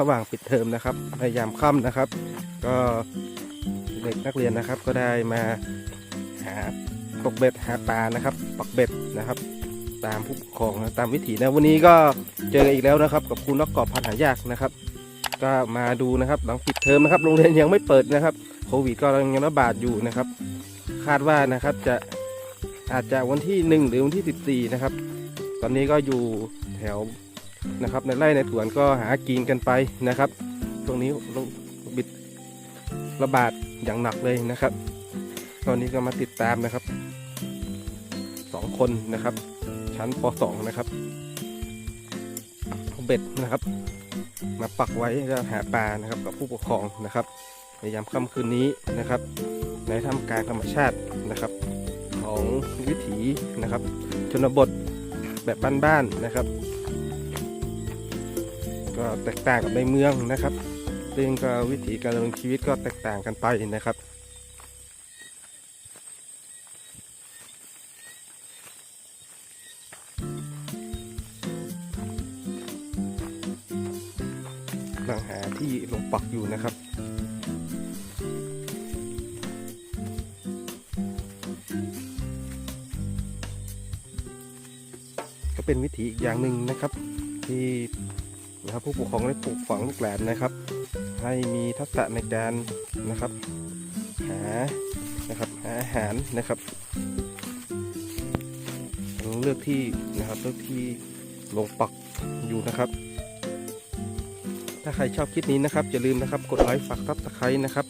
ระหว่างปิดเทอมนะครับ ในยามค่ำนะครับ ก็เด็กนักเรียนนะครับก็ได้มาหาตกเบ็ดหาปลานะครับปักเบ็ดนะครับ ตามผู้ปกครองนะตามวิถีนะวันนี้ก็เจอกันอีกแล้วนะครับ กับคุณนกกอบพันหายากนะครับ ก็มาดูนะครับหลังปิดเทอมนะครับโรงเรียนยังไม่เปิดนะครับโควิดก็ยังระบาดอยู่นะครับ คาดว่านะครับจะอาจจะวันที่หนึ่งหรือวันที่สิบสี่นะครับ ตอนนี้ก็อยู่แถว นะครับ ในไร่ในสวนก็หากินกันไปนะครับ ตรงนี้รคบิดระบาดอย่างหนักเลยนะครับ ตอนนี้ก็มาติดตามนะครับสองคนนะครับ ชั้นป .2 นะครับเอาเบ็ดนะครับ มาปักไว้แล้วหาปลานะครับ กับผู้ปกครองนะครับในยามค่ำคืนนี้นะครับ ในท่ามกลางธรรมชาตินะครับ ของวิถีนะครับ ชนบทแบบบ้านๆนะครับ ก็แตกต่างกับในเมืองนะครับซึ่งก็วิถีการดำเนินชีวิตก็แตกต่างกันไปนะครับกำลังหาที่ลงปักอยู่นะครับก็เป็นวิถีอีกอย่างหนึ่งนะครับที่ นะครับ ผู้ปกครองได้ปลูกฝังลูกหลานนะครับ ให้มีทักษะในการนะครับ หานะครับหาอาหารนะครับเลือกที่นะครับเลือกที่ลงปักอยู่นะครับ ถ้าใครชอบคลิปนี้นะครับอย่าลืมนะครับ กดไลค์ฝากซับสไครต์นะครับ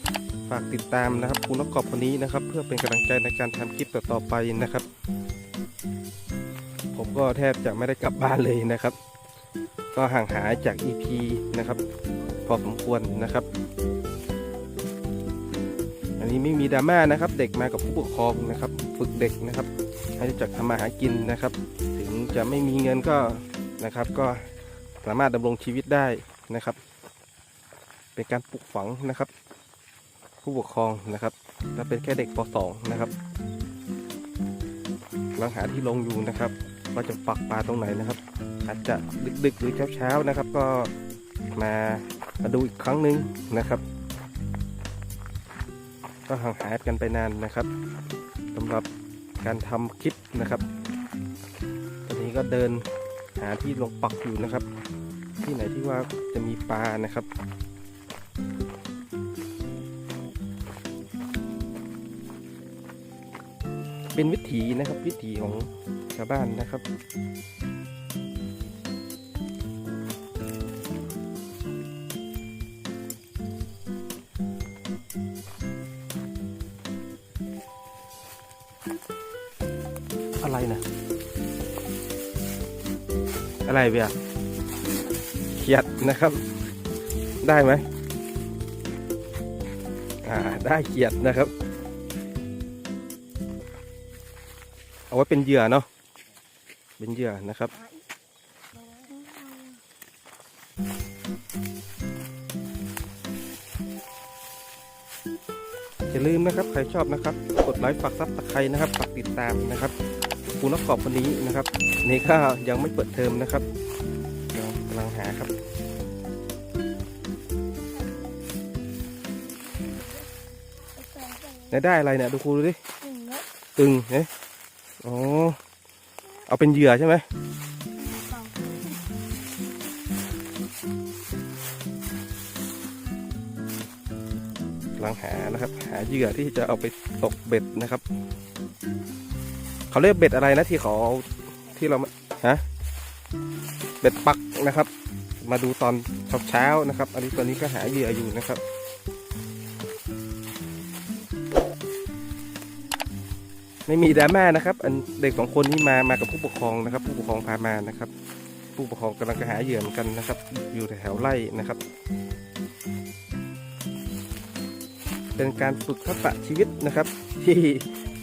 ฝากติดตามนะครับคุณนกกอบคนนี้นะครับ เพื่อเป็นกำลังใจในการทำคลิปต่อๆไปนะครับ ผมก็แทบจะไม่ได้กลับบ้านเลยนะครับ ก็ห่างหายจาก EP นะครับ พอสมควรนะครับ อันนี้ไม่มีดราม่านะครับ เด็กมากับผู้ปกครองนะครับ ฝึกเด็กนะครับ ให้รู้จักทำมาหากินนะครับ ถึงจะไม่มีเงินก็นะครับ ก็สามารถดำรงชีวิตได้นะครับ เป็นการปลูกฝังนะครับ ผู้ปกครองนะครับและเป็นแค่เด็กป .2 นะครับลังหาที่ลงอยู่นะครับ ว่าจะปักปลาตรงไหนนะครับ อาจจะดึกๆหรือเช้าๆนะครับ ก็มามาดูอีกครั้งหนึ่งนะครับ ก็ห่างหายกันไปนานนะครับสำหรับการทำคลิปนะครับ ตอนนี้ก็เดินหาที่ลงปักอยู่นะครับ ที่ไหนที่ว่าจะมีปลานะครับเป็นวิถีนะครับวิถีของชาวบ้านนะครับ อะไรนะอะไรเบียเขียดนะครับ ได้ไหมอ่าได้เขียดนะครับ เอาไว้เป็นเหยื่อเนาะเป็นเหยื่อนะครับอย่าลืมนะครับ ใครชอบนะครับ กดไลค์ฝากซับตะไคร้นะครับฝากติดตามนะครับ ครูนักกอบคนนี้นะครับ นี่ก็ยังไม่เปิดเทอมนะครับยังกำลังหาครับได้ได้อะไรเนี่ยดูครูดูดิ ตึงเนี่ยอ๋อ เอาเป็นเหยื่อใช่ไหมกำลังหานะครับ หาเหยื่อที่จะเอาไปตกเบ็ดนะครับ เขาเรียกเบ็ดอะไรนะที่เขาที่เราฮะเบ็ดปักนะครับ มาดูตอนเช้าๆนะครับ อันนี้ตอนนี้ก็หาเหยื่ออยู่นะครับไม่มีดราม่านะครับ อันเด็กสองคนนี้มามากับผู้ปกครองนะครับ ผู้ปกครองพามานะครับ ผู้ปกครองกำลังหาเหยื่อเหมือนกันนะครับ อยู่แถวไร่นะครับ เป็นการฝึกทักษะชีวิตนะครับ ที่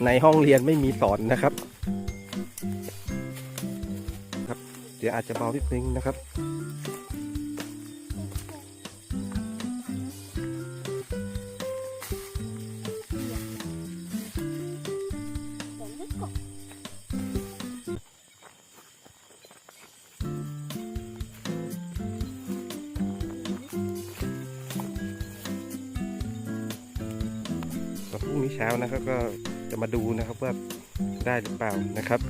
ในห้องเรียนไม่มีสอนนะครับครับ เดี๋ยวอาจจะเบาทีดนึงนะครับพรุ่งนี้เช้านะครับก็ จะมาดูนะครับว่าได้หรือเปล่านะครับ